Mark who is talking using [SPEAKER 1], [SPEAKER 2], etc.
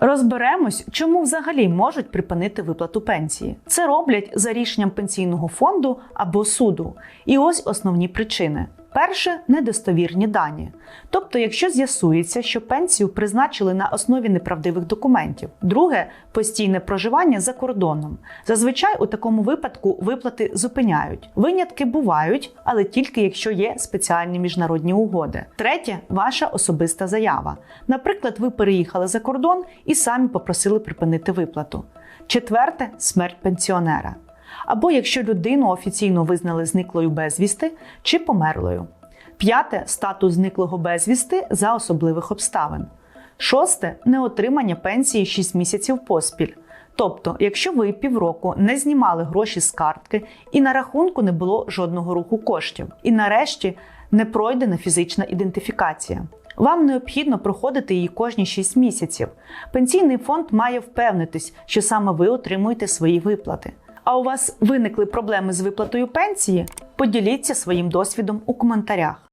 [SPEAKER 1] Розберемось, чому взагалі можуть припинити виплату пенсії. Це роблять за рішенням пенсійного фонду або суду. І ось основні причини. Перше недостовірні дані. Тобто, якщо з'ясується, що пенсію призначили на основі неправдивих документів. Друге постійне проживання за кордоном. Зазвичай у такому випадку виплати зупиняють. Винятки бувають, але тільки якщо є спеціальні міжнародні угоди. Третє ваша особиста заява. Наприклад, ви переїхали за кордон і самі попросили припинити виплату. Четверте смерть пенсіонера. Або якщо людину офіційно визнали зниклою безвісти чи померлою. П'яте статус зниклого безвісти за особливих обставин. Шосте неотримання пенсії 6 місяців поспіль. Тобто, якщо ви півроку не знімали гроші з картки і на рахунку не було жодного руху коштів. І нарешті не пройдена фізична ідентифікація. Вам необхідно проходити її кожні 6 місяців. Пенсійний фонд має впевнитись, що саме ви отримуєте свої виплати. А у вас виникли проблеми з виплатою пенсії? Поділіться своїм досвідом у коментарях.